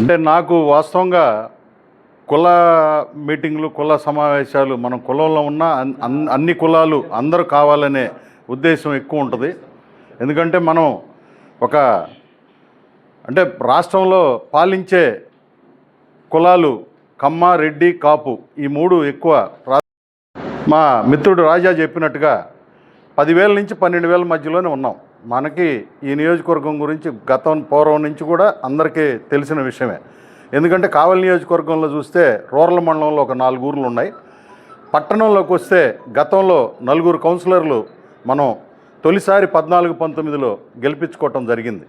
అంటే నాకు వాస్తవంగా కుల మీటింగ్లు కుల సమావేశాలు మనం కులంలో ఉన్న అన్- అన్- అన్ని కులాలు అందరూ కావాలనే ఉద్దేశం ఎక్కువ ఉంటుంది. ఎందుకంటే మనం ఒక అంటే రాష్ట్రంలో పాలించే కులాలు కమ్మ రెడ్డి కాపు ఈ మూడు ఎక్కువ రా- మా మిత్రుడు రాజా చెప్పినట్టుగా పదివేల నుంచి పన్నెండు వేల మధ్యలోనే ఉన్నాం. మనకి ఈ నియోజకవర్గం గురించి గతం పూర్వం నుంచి కూడా అందరికీ తెలిసిన విషయమే. ఎందుకంటే కావలి నియోజకవర్గంలో చూస్తే రూరల్ మండలంలో ఒక నాలుగు ఊర్లు ఉన్నాయి. పట్టణంలోకి వస్తే గతంలో నలుగురు కౌన్సిలర్లు మనం తొలిసారి పద్నాలుగు పంతొమ్మిదిలో గెలిపించుకోవటం జరిగింది.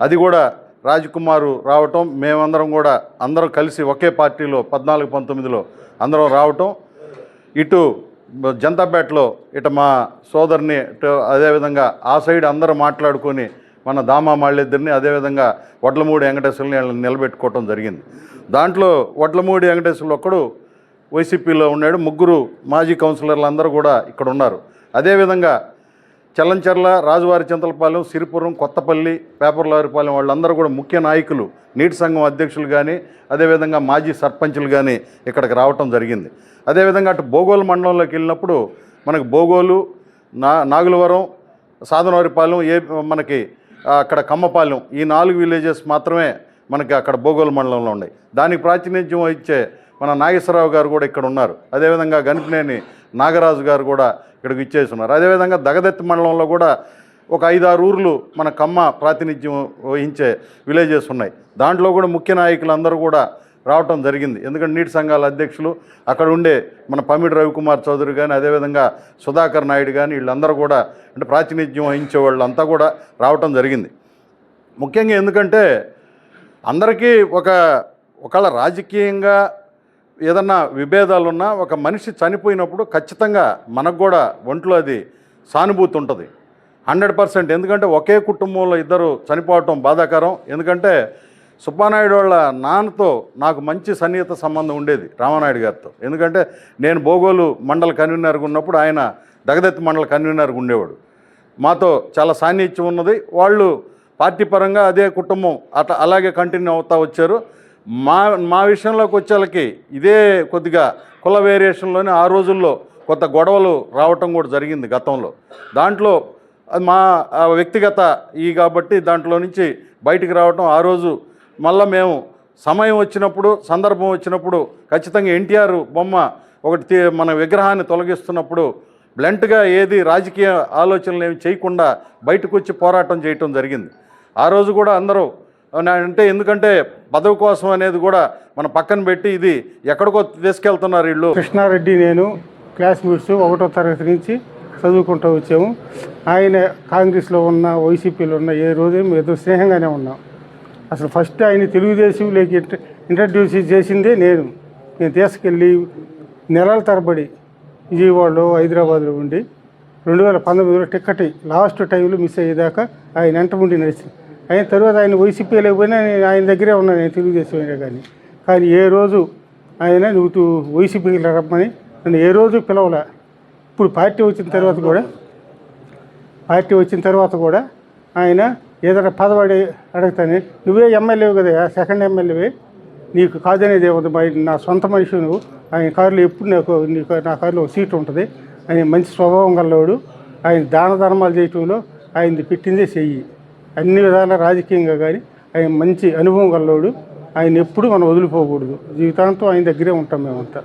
అది కూడా రాజకుమారు రావటం మేమందరం కూడా అందరం కలిసి ఒకే పార్టీలో పద్నాలుగు పంతొమ్మిదిలో అందరం రావటం. ఇటు జంతాపేటలో ఇట మా సోదరిని ఇటు అదేవిధంగా ఆ సైడ్ అందరూ మాట్లాడుకొని మన దామా మాళ్ళిద్దరిని అదేవిధంగా వడ్లమూడి వెంకటేశ్వరుని వాళ్ళని నిలబెట్టుకోవటం జరిగింది. దాంట్లో వడ్లమూడి వెంకటేశ్వరులు ఒక్కడు వైసీపీలో ఉన్నాడు. ముగ్గురు మాజీ కౌన్సిలర్లు అందరూ కూడా ఇక్కడ ఉన్నారు. అదేవిధంగా చల్లంచెర్ల రాజువారి చింతలపాలెం సిరిపురం కొత్తపల్లి పేపర్లారిపాలెం వాళ్ళందరూ కూడా ముఖ్య నాయకులు నీటి సంఘం అధ్యక్షులు కానీ అదేవిధంగా మాజీ సర్పంచులు కానీ ఇక్కడికి రావటం జరిగింది. అదేవిధంగా అటు బోగోలు మండలంలోకి వెళ్ళినప్పుడు మనకు బోగోలు నా నాగులవరం సాధనవారిపాలెం ఏ మనకి అక్కడ కమ్మపాలెం ఈ నాలుగు విలేజెస్ మాత్రమే మనకి అక్కడ బోగోలు మండలంలో ఉన్నాయి. దానికి ప్రాతినిధ్యం ఇచ్చే మన నాగేశ్వరరావు గారు కూడా ఇక్కడ ఉన్నారు. అదేవిధంగా గనిపినేని నాగరాజు గారు కూడా ఇక్కడికి ఇచ్చేస్తున్నారు అదేవిధంగా దగదత్తి మండలంలో కూడా ఒక ఐదారు ఊర్లు మన కమ్మ ప్రాతినిధ్యం వహించే విలేజెస్ ఉన్నాయి. దాంట్లో కూడా ముఖ్య నాయకులు అందరూ కూడా రావటం జరిగింది. ఎందుకంటే నీటి సంఘాల అధ్యక్షులు అక్కడ ఉండే మన పమిడి రవికుమార్ చౌదరి కానీ అదేవిధంగా సుధాకర్ నాయుడు కానీ వీళ్ళందరూ కూడా అంటే ప్రాతినిధ్యం వహించే వాళ్ళంతా కూడా రావటం జరిగింది. ముఖ్యంగా ఎందుకంటే అందరికీ ఒక ఒకళ్ళ రాజకీయంగా ఏదన్నా విభేదాలు ఉన్నా ఒక మనిషి చనిపోయినప్పుడు ఖచ్చితంగా మనకు కూడా ఒంట్లో అది సానుభూతి ఉంటుంది. Hundred percent. ఎందుకంటే ఒకే కుటుంబంలో ఇద్దరు చనిపోవటం బాధాకరం. ఎందుకంటే సుబ్బానాయుడు వాళ్ళ నాన్నతో నాకు మంచి సన్నిహిత సంబంధం ఉండేది రామానాయుడు గారితో. ఎందుకంటే నేను బోగోలు మండల కన్వీనర్గా ఉన్నప్పుడు ఆయన దగదత్తి మండల కన్వీనర్గా ఉండేవాడు. మాతో చాలా సాన్నిధ్యం ఉన్నది. వాళ్ళు పార్టీ పరంగా అదే కుటుంబం అట్లా అలాగే కంటిన్యూ అవుతా వచ్చారు. మా మా విషయంలోకి వచ్చేళ్ళకి ఇదే కొద్దిగా కుల వేరియేషన్లోనే ఆ రోజుల్లో కొత్త గొడవలు రావటం కూడా జరిగింది గతంలో. దాంట్లో మా వ్యక్తిగత ఈ కాబట్టి దాంట్లో నుంచి బయటికి రావటం ఆ రోజు మళ్ళీ మేము సమయం వచ్చినప్పుడు సందర్భం వచ్చినప్పుడు ఖచ్చితంగా ఎన్టీఆర్ బొమ్మ ఒకటి తీ- మన విగ్రహాన్ని తొలగిస్తున్నప్పుడు బ్లంట్గా ఏది రాజకీయ ఆలోచనలు ఏమి చేయకుండా బయటకు వచ్చి పోరాటం చేయటం జరిగింది. ఆ రోజు కూడా అందరూ అంటే ఎందుకంటే పదవి కోసం అనేది కూడా మనం పక్కన పెట్టి ఇది ఎక్కడికో తీసుకెళ్తున్నారు వీళ్ళు. కృష్ణారెడ్డి నేను క్లాస్మేట్స్ ఒకటో తరగతి నుంచి చదువుకుంటూ వచ్చాము. ఆయన కాంగ్రెస్లో ఉన్న వైసీపీలో ఉన్న ఏ రోజు మేము స్నేహంగానే ఉన్నాం. అసలు ఫస్ట్ ఆయన తెలుగుదేశం లేకి ఇంట్రడ్యూస్ చేసిందే నేను. నేను తీసుకెళ్ళి నెలల తరబడి విజయవాడలో హైదరాబాద్లో ఉండి రెండు వేల పంతొమ్మిదిలో టిక్కెట్ లాస్ట్ టైంలో మిస్ అయ్యేదాకా ఆయన వెంట ఉండి నడిచింది. అయిన తర్వాత ఆయన వైసీపీ లేకపోయినా నేను ఆయన దగ్గరే ఉన్నాను నేను తెలుగుదేశం అయినా కానీ. కానీ ఏ రోజు ఆయన నువ్వు టూ వైసీపీకి రమ్మని నన్ను ఏ రోజు పిలవలే. ఇప్పుడు పార్టీ వచ్చిన తర్వాత కూడా పార్టీ వచ్చిన తర్వాత కూడా ఆయన ఏదైనా పదవాడి అడుగుతానే నువ్వే ఎమ్మెల్యే కదా సెకండ్ ఎమ్మెల్యేవి. నీకు కాదనేది ఏముంది? మా నా సొంత మనిషి నువ్వు. ఆయన కారులో ఎప్పుడు నాకు నీకు నా కారులో ఒక సీట్ ఉంటుంది. ఆయన మంచి స్వభావం గలవాడు. ఆయన దాన ధర్మాలు చేయటంలో ఆయనది పెట్టిందే చెయ్యి. అన్ని విధాల రాజకీయంగా కానీ ఆయన మంచి అనుభవం గలవాడు. ఆయన ఎప్పుడు మనం వదిలిపోకూడదు. జీవితాంతం ఆయన దగ్గరే ఉంటాం మేమంతా.